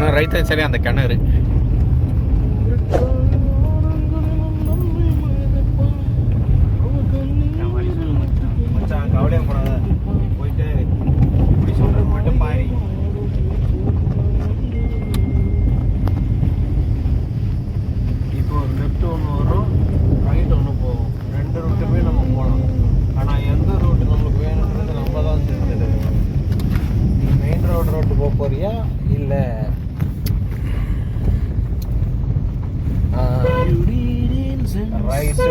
ஒன்று right side அந்த கிணறு மச்சான் கவலையே போடாத நீ போயிட்டு இப்படி சொல்றது மட்டும் பாரு இப்போ ஒரு லெஃப்ட் ஒன்று வரும் ரைட் ஒன்று போகும் ரெண்டு ரூட்டுமே நம்ம போகலாம் ஆனால் எந்த ரூட் நமக்கு வேணுன்றது நம்ம தான் தெரிஞ்சது நீ மெயின் ரோடு ரோட்டு போக போறியா இல்லை ரைட்டு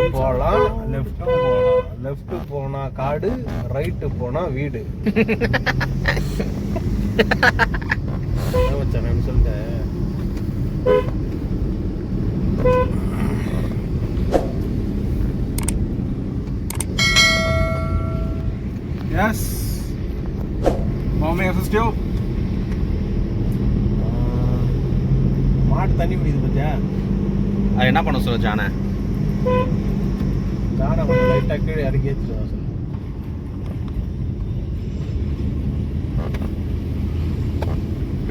போகலாம் லெஃப்ட்டும் போகலாம் லெஃப்ட்டு போனால் காடு ரைட்டு போனால் வீடு நான் சொல்லிட்டேன் Yes. Mommy assistive. மாட்டு தண்ணி குடிக்குது பத்தியா அது என்ன பண்ண சொல்ல தானே கொஞ்சம் லைட்டாக கீழே இறக்கி வச்சுருவா சொல்லு.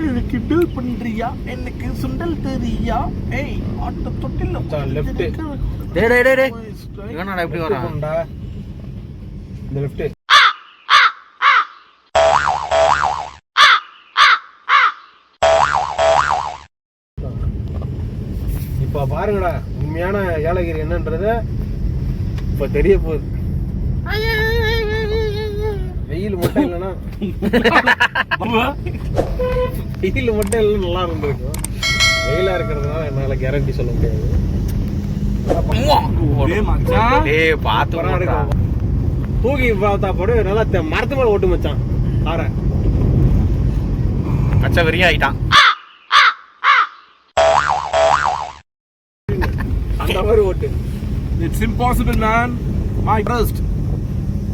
எனக்கு பண்றியா? எனக்கு சுண்டல் தெரியா? ஏய் ஆட்ட தொட்டில left. டேய் டேய் டேய் இவனாடா Left வரான். இந்த லெஃப்ட் இப்ப பாருங்கடா உண்மையான ஏலகிரி என்னன்றத இப்ப தெரிய போகுது. வெயில் மட்டும் இல்லைன்னா வெயில் மட்டும் இல்லை நல்லா இருந்திருக்கும். வெயிலா இருக்கிறதுனால என்னால கேரண்டி சொல்ல முடியாது. தூக்கி பார்த்தா போடு நல்லா மரத்து மேல ஓட்டு மச்சான். ஆற கச்ச வெறியா ஆயிட்டான். அந்த மாதிரி ஓட்டு. It's impossible, man. My trust.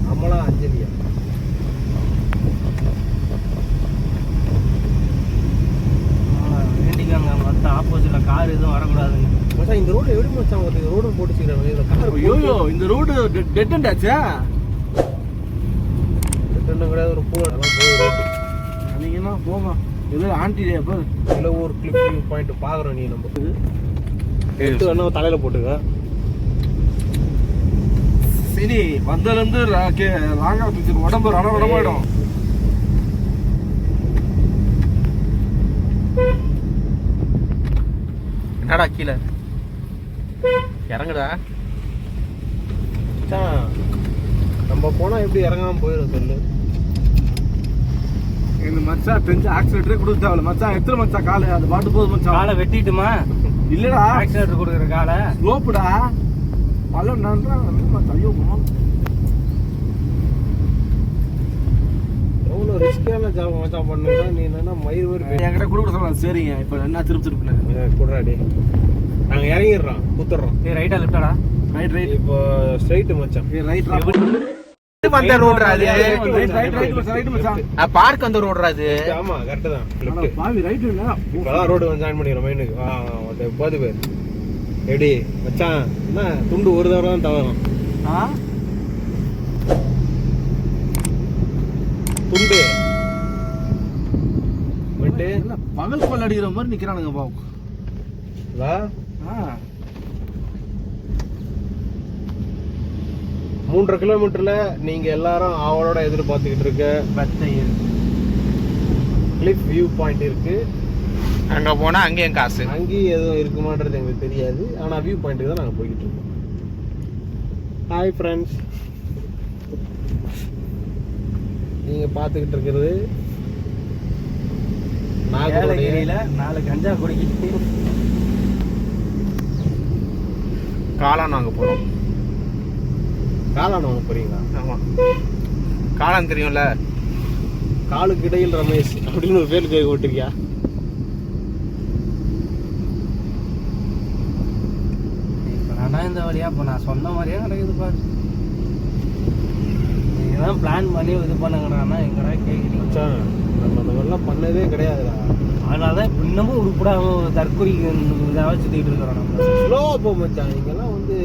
நம்மளா அஞ்சலியா ஆப்போசிட்ல கார் எதுவும் வரக்கூடாதுங்க மச்சான் இந்த ரோடு எப்படி மச்சான் ஒரு ரோடு போட்டு வச்சுக்கிறாங்க ஐயோ இந்த ரோடு டெட் அண்ட் ஆச்சா ரெண்டு கிடையாது ஒரு பூ அதெல்லாம் போய் ரோட்டு நீங்க என்ன போங்க ஏதோ ஆண்டி பாரு இல்ல ஒரு கிளிப் பாயிண்ட் பாக்குறோம் நீ நம்ம எடுத்து வேணா தலையில போட்டுக்க சரி வந்ததுல இருந்து லாங்கா பிடிச்சிருக்கு உடம்பு ரண ரணமாயிடும். என்னடா கீழே? இறங்குடா. மச்சான் நம்ம போனா எப்படி இறங்காம போயிடும் சொல்லு. இந்த மச்சான் தெரிஞ்ச ஆக்சிலேட்டரே கொடுக்க தேவையில்ல மச்சான் எத்தனை மச்சான்? காலை அது பாட்டு போகுது மச்சான். காலை வெட்டிட்டுமா? இல்லடா. ஆக்சிடென்ட் கொடுக்குற காலை. ஸ்லோப்புடா நன்றா மச்சான் ஐயோ போனோம் எவ்வளவு ரிஸ்கான ஜாப் மச்சான் பண்ணுங்க நீ என்னன்னா மயிர் மாதிரி என்கிட்ட கொடுக்க சொல்லலாம் சரிங்க இப்போ என்ன திருப்பி திருப்பினேன் குடுறாடி நாங்க இறங்கிடுறோம் குத்துறோம். நீ ரைட்டா லெஃப்டாடா ரைட் ரைட் இப்போ ஸ்ட்ரைட் மச்சான். ரைட் வந்த ரோடுடா அது? ரைட் ரைட் ரைட் மச்சான். ரைட் மச்சான் பார்க் அந்த ரோடுடா அது? ஆமா கரெக்ட் தான். பாவி ரைட் இல்ல ரோடு வந்து ஜாயின் பண்ணிக்கிறோம் மைனுக்கு ஆ அந்த போது பேர் எப்படி மச்சான் என்ன துண்டு ஒரு தடவை தான் தவறும். ஆ? துண்டு. என்ன பகல் கொள்ள அடிக்கிற மாதிரி நிக்கிறானுங்க பாவு வா. ஆ. மூன்றரை கிலோமீட்டர்ல நீங்க எல்லாரும் அவளோட எதிர்பார்த்துக்கிட்டு இருக்க பத்தையர் கிளிப் வியூ பாயிண்ட் இருக்கு. அங்க போனா அங்கேயும் காசு. அங்கேயும் எதுவும் இருக்குமான்றது எங்களுக்கு தெரியாது. ஆனா வியூ பாயிண்ட்டுக்கு தான் நாங்க போய்கிட்டு இருக்கோம். ஹாய் ஃப்ரெண்ட்ஸ் நீங்க பார்த்துக்கிட்டு இருக்கிறது நாகருடைய ஏலகிரியில நாலு கஞ்சா குடிக்கிட்டு காளான் வாங்க போறோம். காளான் வாங்க போறீங்களா? ஆமா. காளான் தெரியும்ல? காலுக்கு இடையில் ரமேஷ் அப்படின்னு ஒரு பேர் கேட்க விட்டுருக்கியா இந்த வழியா இப்போ நான் சொன்ன மாதிரியே நடக்குது பாரு. நீங்கதான் பிளான் பண்ணி இது பண்ணுங்கடான்னா எங்கடா கேட்குறீங்க நம்ம அந்த மாதிரிலாம் பண்ணதே கிடையாதுடா. அதனால தான் இன்னமும் உருப்படாம தற்கொலை இதாக சுற்றிட்டு இருக்கிறோம் நம்ம. ஸ்லோவா போ மச்சான். இங்கெல்லாம் வந்து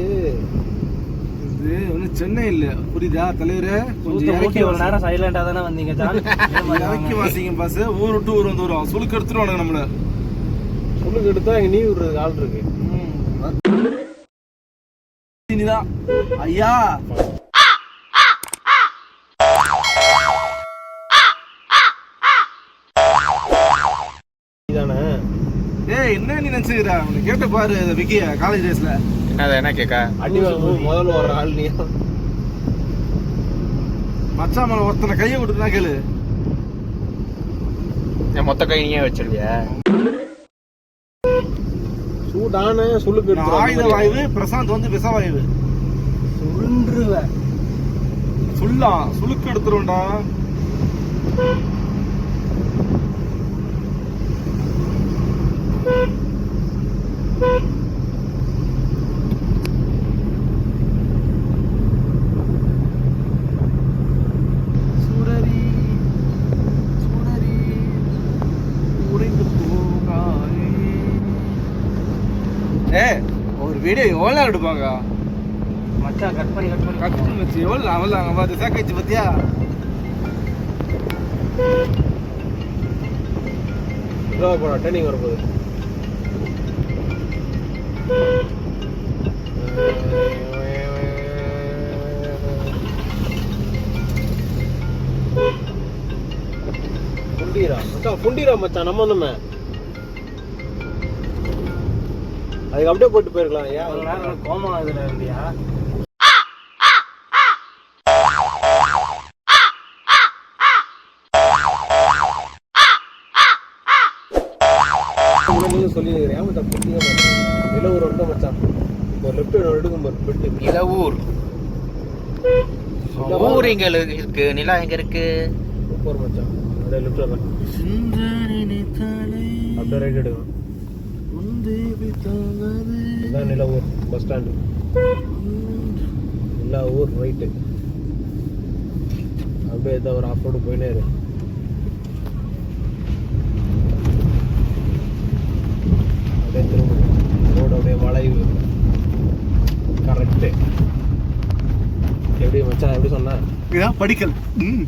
இது வந்து சென்னை இல்ல. புரியுதா தலைவரே? கொஞ்சம் இறக்கி ஒரு நேரம் சைலண்டா தானே வந்தீங்க இறக்கி வாசிங்க பாஸ் ஊர் விட்டு ஊர் வந்து வரும் சுழுக்கு எடுத்துருவானுங்க நம்மள. புல்லுக்கு எடுத்தா இங்க நீ விடுறதுக்கு ஆள் இருக்கு. இனிதான் ஐயா. நீதானே? ஏய் என்ன நீ நினைச்சுக்கிறா? உனக்கு கேட்டு பாரு அந்த விக்கிய காலேஜ் டேஸ்ல என்ன கேட்க அடி வாங்கும் முதல்ல வர்ற ஆள் நீ. மச்சான் மேல ஒருத்தனை கையை கொடுத்துனா கேளு. என் மொத்த கை நீயே வச்சிருவியா. நான் ஆயுத வாயு பிரசாந்த் வந்து விச வாயு சுன்றுவேன் சுள்ளா சுளுக்கு எடுத்துருவோம்டா சுடரி சுடரி உடைந்து போகாதே ஏ ஒரு வீடியோ எவ்வளோ நேரம் எடுப்பாங்க. மச்சான் கட் பண்ணி கட் பண்ணி. கட்டு வச்சு எவ்வளோ அவ்வளோ அங்கே பார்த்து சேக்கச்சு பத்தியா? போடா டர்னிங் வரப்போகுது. புண்டிரா மச்சான் புண்டிரா மச்சான் நம்ம நம்ம அதுக்கு அப்படியே போட்டு போயிருக்கலாம் ஒரு ஏன் நேரம் கோமா இதுல இருந்தியா சொல்லியிருக்கிறேன் நில ஒரு ஒன்றை மச்சான் ஒரு லெஃப்ட் எடுக்கும் ஊர் இங்க இருக்கு. நிலா எங்க இருக்கு? சூப்பர் மச்சான். அப்படியே லெஃப்ட் வரேன் அப்படியே ரைட் எடுக்கணும். இதான் Nilavur bus stand Nilavur right அப்படியே இதான் ஒரு ஆஃப் ரோடு போயினே இரு. அப்படியே திரும்ப. ரோடு அப்படியே வளைவு. கரெக்டு எப்படி மச்சான் எப்படி சொன்னேன் இதான் படிக்கல். ம்.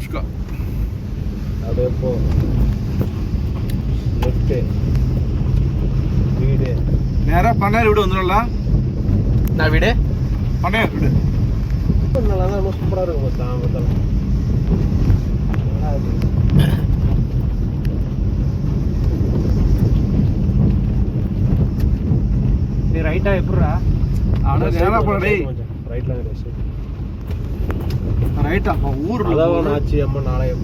அப்படியே போ. லெஃப்ட்டு நேரா பண்ணையார் வீடு வந்துடும்ல நான் வீடு. பண்ணையார் வீடு. நல்லா தான் இன்னும் சூப்பராக இருக்கும் மச்சான் நீ ரைட்டா எப்படிடா ஆனா நேரா போன டேய் ரைட்ல ரைட்டா ஊர் அதான் ஆச்சு அம்மன் ஆலயம்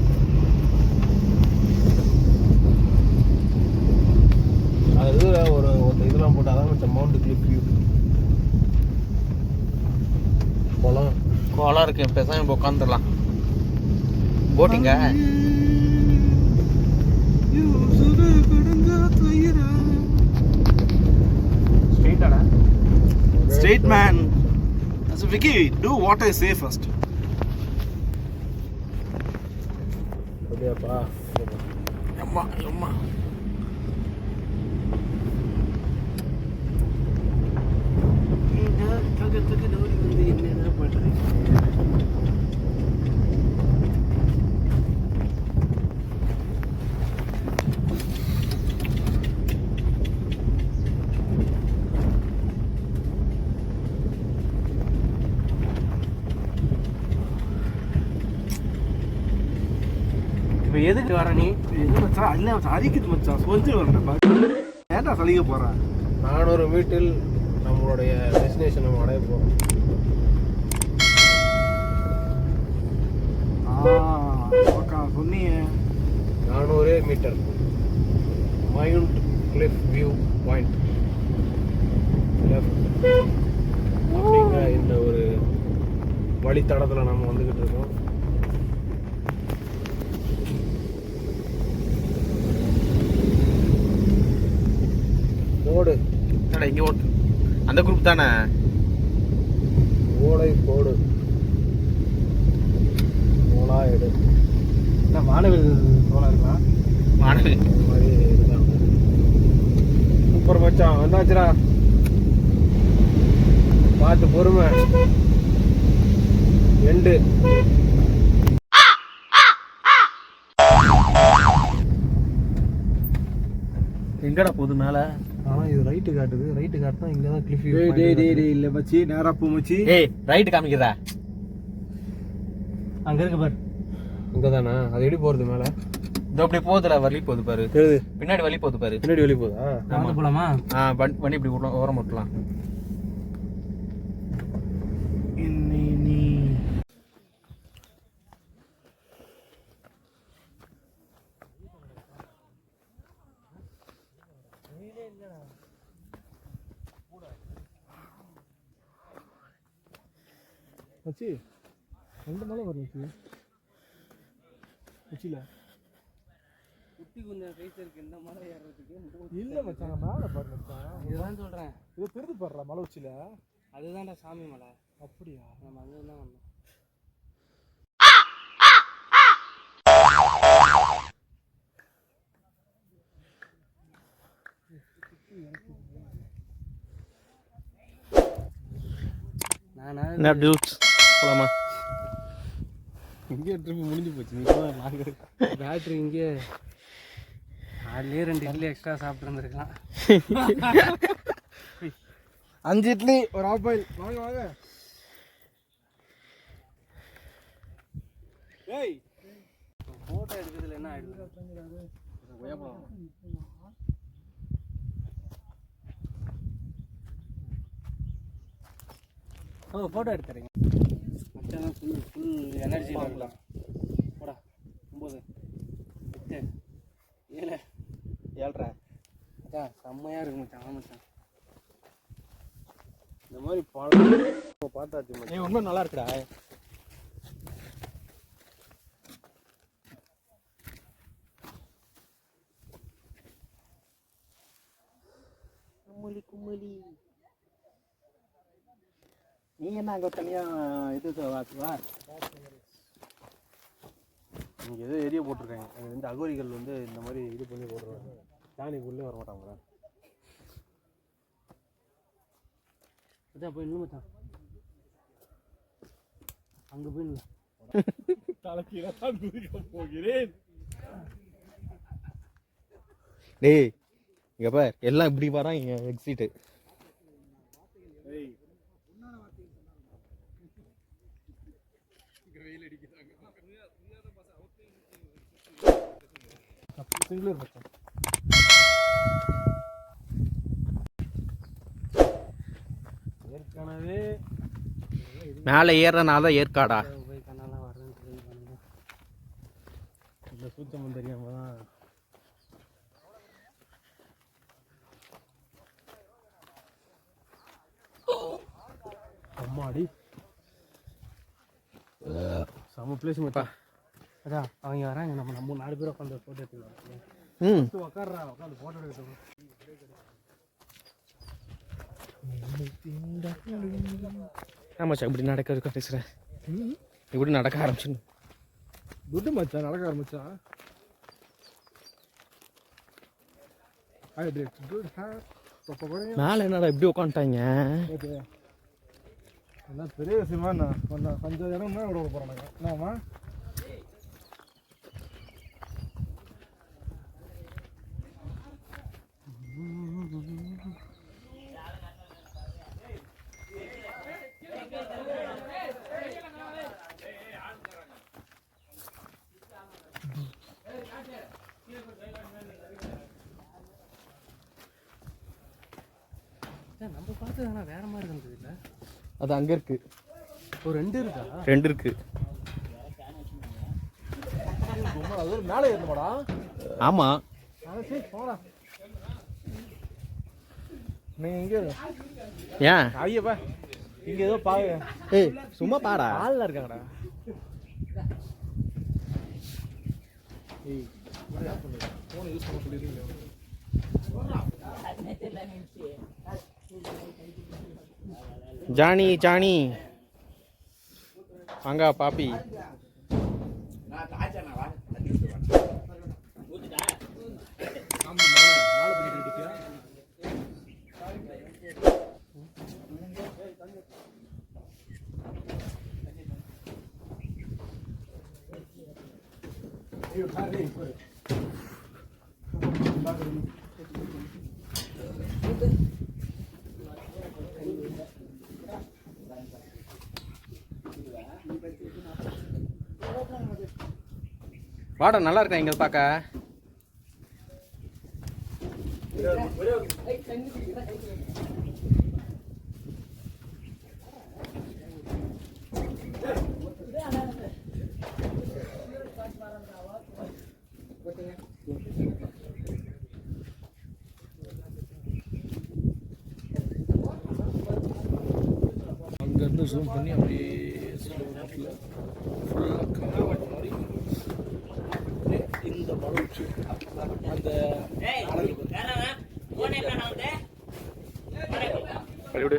அது இதுல ஒரு ஒரு இதெல்லாம் போட்டு அதான் மச்சான் மவுண்ட் கிளிப் வியூ குளம். கோலம் இருக்கு பேசாம உட்காந்துடலாம் போட்டிங்க? ஸ்ட்ரெயிட்டாடா straight man So Vicky, do what I say first. அப்படியாப்பா. அம்மா அம்மா. இப்போ எதுக்கு வர நீ? எது மச்சான் இல்ல மச்சான் அரிக்குது மச்சான் கொஞ்சம் வரேன் ஏன்டா சலிக்க போறேன் நானூறு வீட்டில் நம்மளுடைய டெஸ்டினேஷன் நம்ம அடைய போகிறோம் சொன்னீங்க. நானூறு metre mount cliff view point அப்படிங்கிற இந்த ஒரு வழித்தடத்தில் நம்ம வந்துக்கிட்டு இருக்கோம். ஓடு இங்க ஓட்டு. அந்த குரூப் தானே? ஓடை போடு. ஓலா எடு. என்ன வானவில் தோணா இருக்கலாம் இந்த மாதிரி இருக்காங்க சூப்பர் மச்சான். வந்தாச்சுடா பார்த்து பொறுமை. எண்டு. எங்கடா போகுது மேல? ஆ இது ரைட்டு காட்டுது. ரைட்டு காட்டினா இங்கே தான் கிளிஃப் டேய் டேய் டேய் டேய் இல்ல மச்சி நேரா போ மச்சி. ஏய் ரைட் காமிக்கிறா அங்க இருக்கு பாரு. இங்கே தானே அது எப்படி போகிறது மேலே? இதோ அப்படி போகுதுல வழி போகுது பாரு. பின்னாடி வழி போகுது பாரு. பின்னாடி வெளியே போகுதா? போலாமா? ஆ வண்டி வண்டி இப்படி விடலாம், ஓரம் விட்டலாம் மச்சி ரெண்டு மலை வரும் மச்சி குட்டி கொஞ்சம் இருக்கு இந்த மலை ஏறுறதுக்கு இல்லை மச்சான் மேலே பாரு மச்சான். இதுதான் சொல்றேன். இது பாடுறா மலை உச்சில அதுதான்டா சாமி மலை. அப்படியா? நம்ம அங்க தான் வந்தோம். நானா டியூட்ஸ் போலாமா? இங்கே ட்ரிப் முடிஞ்சு போச்சு. நாங்கள் பேட்ரி இங்கே. அதுலேயே ரெண்டு இட்லி எக்ஸ்ட்ரா சாப்பிட்டு இருந்திருக்கலாம் அஞ்சு இட்லி ஒரு ஆஃப் பாயில் வாங்க வாங்க. ஏய். ஃபோட்டோ எடுக்கிறதுல என்ன ஆயிடுது? ஓ ஃபோட்டோ எடுத்துறீங்க. மச்சான் ஃபுல் ஃபுல் எனர்ஜி இருக்கலாம் போடா ஒம்பது எட்டு ஏழு. ஏழ்ரை மச்சான் செம்மையாக இருக்கு மச்சான் ஆ மச்சான். இந்த மாதிரி படம் பார்த்தாச்சு மச்சான். இன்னும் நல்லா இருக்குடா. கும்மலி கும்மலி. நீ என்ன அங்கே தனியாக இது வா. இங்கே எதோ ஏரியா போட்டிருக்காங்க. அங்கே வந்து அகோரிகள் வந்து இந்த மாதிரி இது பண்ணி போட்டுருவாங்க சாணிக்குள்ளே வர மாட்டாங்க மச்சான் போய் நில்லு மச்சான். அங்கே போய் நில்லு. தலைக்கீழ தான் குதிக்க போகிறேன். டேய் இங்க பார். எல்லாம் இப்படி வரான் இங்க எக்ஸிட்டு சிங்கிளர் மச்சான் ஏற்கனவே மேலே ஏறனால தான் ஏற்காடா. போய் கண்ணாலாம் சொல்லி பண்ணுங்க இந்த சூச்சமும் தெரியாம தான். அம்மாடி. செம பிளேஸ் மச்சான். அதான் அவங்க வராங்க நம்ம நம்ம நாலு பேர் உட்காந்து ஃபோட்டோ எடுத்துக்கலாம் ம். உட்காடுறா உட்காந்து போட்டோ எடுக்கணும் ஆமாச்சா இப்படி நடக்க பேசுகிறேன் இப்படி நடக்க ஆரம்பிச்சு துட்டு மச்சான் நடக்க ஆரம்பிச்சான் மேலே என்னடா இப்படி உட்காந்துட்டாங்க என்ன பெரிய விஷயமா என்ன? கொஞ்சம் கொஞ்சம் இடம் தான் விட போகிறாங்க என்னம்மா நம்ம பார்த்தது ஆனால் வேற மாதிரி இருந்தது இல்லை அது அங்கே இருக்கு. ஒரு ரெண்டு இருக்கா? ரெண்டு இருக்கு. அது மேலே ஏறணுமாடா? ஆமாம் சரி போடா. நீங்கள் இங்கே ஏன்? ஐயப்பா இங்கே ஏதோ பாரு. ஏய் சும்மா பாடா. ஆளில் இருக்காங்கடா. ஏய் ஃபோனை யூஸ் பண்ண. जानी जानी। हंगा पापी। ये खा रही है। पर बात कर வாடா நல்லா இருக்கா இங்க பார்க்க? அங்கேருந்து ஜூம் பண்ணி அப்படியே ஃபுல்லாக கவர் மாதிரி அப்படியே இந்த மலை உச்சி அந்த விடு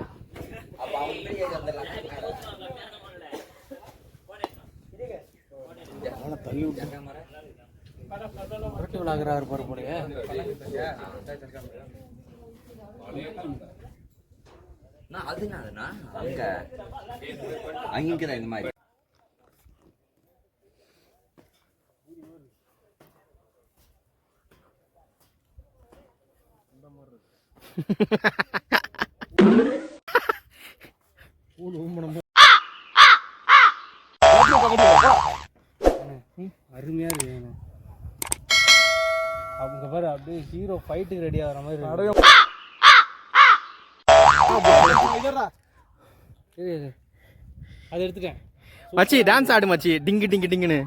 தள்ளி விட்டு புரட்டி விளாகிறாரு பாரு போலயே நான் அங்க. இந்த மாதிரி. அருமையா இருக்கு. அவங்க பாரு அப்படியே ஹீரோ ஃபைட்டுக்கு ரெடி ஆகிற மாதிரி எடுத்துட்டேன் மச்சி டான்ஸ் ஆடு மச்சி. டிங்கு டிங்கு டிங்குன்னு.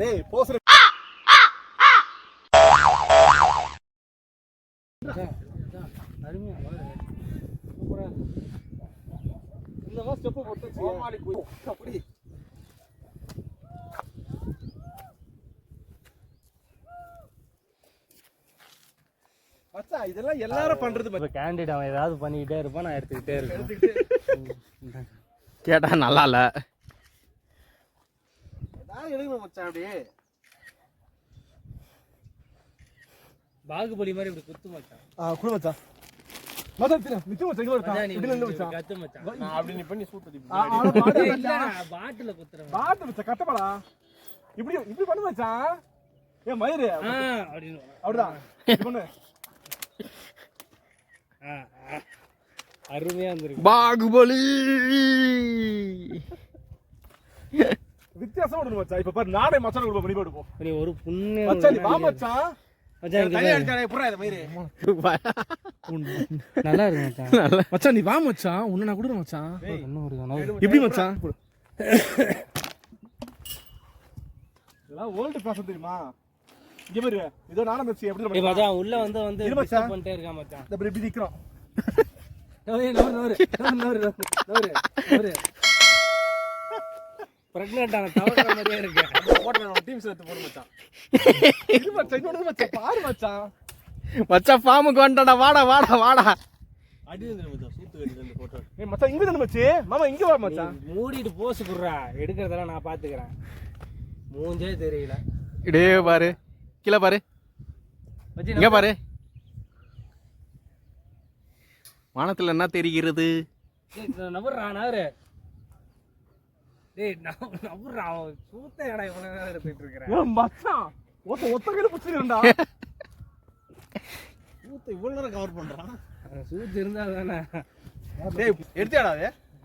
டேய் இருக்கு. இந்த மாதிரி ஸ்டெப்பு போட்டு சோமாளி அப்படி. மச்சான் இதெல்லாம் எல்லாரும் பண்றது இப்போ கேண்டிட் அவன் ஏதாவது பண்ணிக்கிட்டே இருப்பான் நான் எடுத்துக்கிட்டே இருப்பேன். கேட்டா நல்லா இல்ல. நான் எடுக்கணும் மச்சான் அப்படியே. பாகுபலி மாதிரி இப்படி குத்து மச்சான். ஆ குடு மச்சான். மச்சான் திரு நித்து மச்சான் இங்க மச்சான், இருக்கான் நீ இப்படி நின்னு இப்படி மச்சான். கத்து மச்சான். நான் அப்படி நீ பண்ணி சூட்டதி ஆ, ஆனா பாட்டு இல்ல, மச்சான். பாட்டில குத்துறேன் பாட்டு மச்சான் கட்டப்படா இப்படி இப்படி பண்ணு மச்சான். ஏன் மயிறு. அப்படிதான் இப்படி பண்ணு ஆ, ஆ. அருமையா இருந்திருக்கு. பாகுபலி. வித்தியாசமா பண்ணு மச்சான். இப்ப பாரு நானே மச்சான் கொடுப்போம் பண்ணி போடுப்போம் நீ ஒரு புண்ணியம் மச்சான் நீ வா மச்சான். நல்லா இருக்கு மச்சான். மச்சான் நீ வா மச்சான். உன்னை நான் கொடுறேன் மச்சான். இப்படி மச்சான்? இதெல்லாம் ஓல்டு ஃபேஷன் தெரியுமா? இங்க பாரு இதோ நானும் மச்சி எப்படி மச்சான் உள்ள வந்து வந்து இரு மச்சான். பண்ணிட்டே இருக்கான் மச்சான். இந்த இப்படி நிக்கிறோம் நவரு நவரு நவரு நவரு நவரு நவரு பிரெக்னென்ட் ஆன தவற மாதிரியே இருக்கு. போட்டு நம்ம டீம் சேர்த்து போடு மச்சான். இது மச்சான் இன்னொரு மச்சான் பாரு மச்சான். மச்சான் ஃபார்முக்கு வந்துட்டா வாடா வாடா வாடா. அடி வந்து மச்சான் சூத்து வேண்டியது இந்த போட்டோ ஏய் மச்சான் இங்க தான மச்சி மாமா இங்க வா மச்சான். மூடிட்டு போஸ் குடுறா. எடுக்கிறதெல்லாம் நான் பாத்துக்கிறேன். மூஞ்சே தெரியல. இடே பாரு. கீழே பாரு. இங்க பாரு. வானத்துல என்ன தெரிகிறது?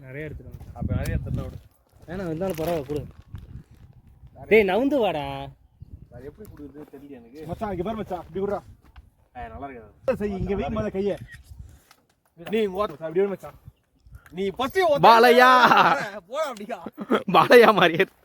நிறைய எடுத்துருவாங்க அப்ப நிறைய எடுத்துடா விடு வேணா இருந்தாலும் பரவாயில்ல கொடு. டேய் நவுந்து வாடா. அது எப்படி கொடுக்குறது தெரியல எனக்கு. மச்சான் இங்க பாரு மச்சான் இப்படி விடுறா ஏய், நல்லா இருக்காது. சரி இங்க வை மத கைய. நீ மச்சான். ஃபர்ஸ்ட் பாலையா? போடா அப்படியா? பாலையா இருக்கு.